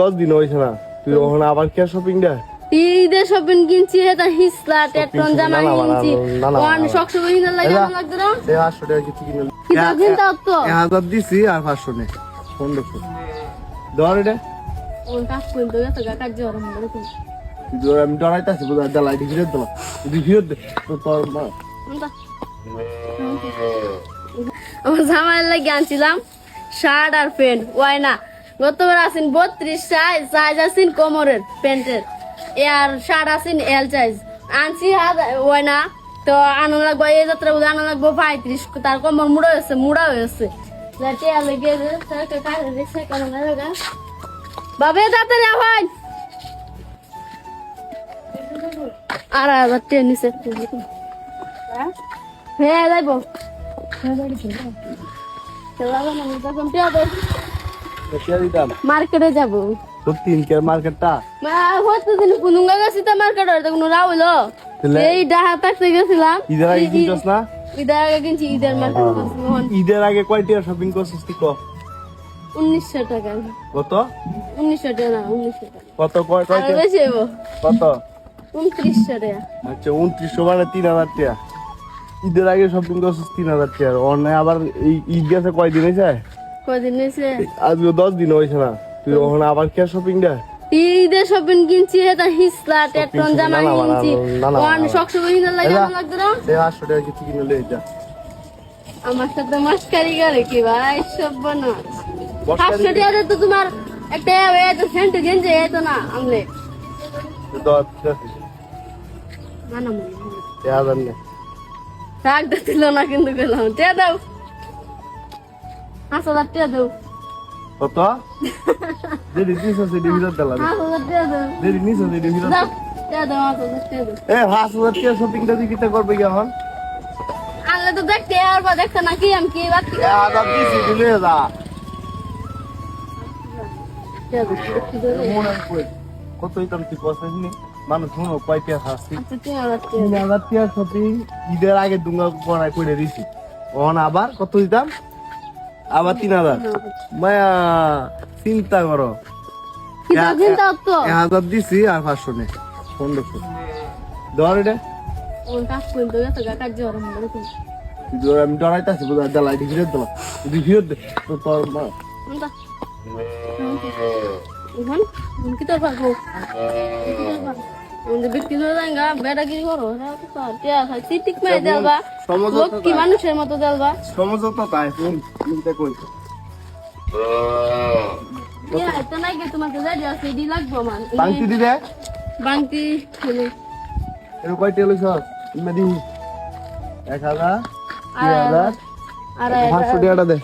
দশ দিন হয়েছে না। তুই ওখান আবার কে শপিং দে। শপিং কিনছি এটা হিসলা টেটন জামা কিনছি। ওয়ান। শখ হিনা লাগে লাগতো না টাকা কিছু কিনে কি তো তো। এক হাজার দিছি আর পাঁচশো নে। পনেরোশো ধর এটা। ওন কাজ করতে গেছে গা কাজ জোর তো তুই আমি ডরাইতেছি বোধ লাইট ফিরত দিলাম তুই ফিরত দে। তো তোর মা। আমার জামাইয়ের লাগে আনছিলাম শার্ট আর প্যান্ট। ওয়াই না গতবার আসেন বত্রিশ সাইজ সাইজ আছেন কোমরের, প্যান্টের। আর শার্ট আসেন এল সাইজ আনছি হাত ওয়াই না, তো আনো লাগবো, এই যাত্রা বুঝে আনো লাগবো পঁয়ত্রিশ। তার কোমর মুড়া হয়েছে মুড়া হয়েছে। যাতে বাবে তাড়াতাড়ি আহ্বান আর আবার ট্রেন নিছে হ্যাঁ? যাইবো। মার্কেটে যাব। সত্যি ইনকের মার্কেটটা? হতে দিন পুনুঙ্গা গেছি তো মার্কেট হইতে কোনো রাও হইল এই ডাহা থাকতে গেছিলাম। ঈদের আগে কিনছস না? আগে কিনছি মার্কেট আগে কয়টা শপিং করছিস তুই ক? টাকা। কত? উনিশশো টাকা কত কয় আর বেশি হইব। কত? টাকা। আচ্ছা উনত্রিশশো মানে তিন হাজার টাকা। ঈদের আগে শপিং করছিস তিন হাজার টাকা। অন্য আবার এই ঈদ গেছে কয়দিন হয়েছে কদিন হয়েছে? আজকে দশ দিন হয়েছে না। তুই ওখান আবার কে শপিং দে। ঈদের শপিং কিনছি এটা হিসলা টেটন জামা না, না, না, কিনছি। না, না, ওয়ান না, না। শখ হিনা লাগে লাগতো না? এই পাঁচশো টাকা কিছু কিনে লে যা। আমার সাথে মাস্কারি করে কি ভাই সব বানা টাকা তো তোমার একটা সেন্ট গেঞ্জে এতো না আমলে। মানা মনে ছিল না। কিন্তু গেলাম। দাও। পাঁচ হাজার দাও কত দেরি নিছ পাঁচ হাজার টিয়া দাও দেরি নিছ দাও টিয়া দাও পাঁচ হাজার টিয়া দাও এ পাঁচ হাজার টাকা শপিংটা তুই কিতা করবে কি এখন আনলে তো দেখতে আর বা দেখতে না কি আমি কি বাদ হাজার দিছি দিলে যা। মনে কত ইতাম তুই কষ্ট নি মানুষ শুনো আচ্ছা তিন হাজার শপিং ঈদের আগে দুঙ্গা করে দিছি ওখানে আবার কত দিতাম আবার তিন হাজার। মায়া চিন্তা করো। হাজার দিছি আর পাঁচশো নে পনেরোশো ধর এটা। আমি ডরাইতেছি বোধ লাইট ফিরত দিলাম তুই ফিরত দে। তো তোর মা। কি তো পারব ব্যক্তি ধরে যাঙ্গা বেটা কি করো। খাই। সিটিক মেরে দেলবা লোক কি মানুষের মতো দেলবা? সমঝোতা তাই চিন্তা গে তোমাকে যাই দিয়া সিডি লাগবো মান বাংতি দিলে? বাংতি হলে এর কয়টা লইছ মেদি এক হাজার দুই হাজার। আর পাঁচশো টাকাটা দে।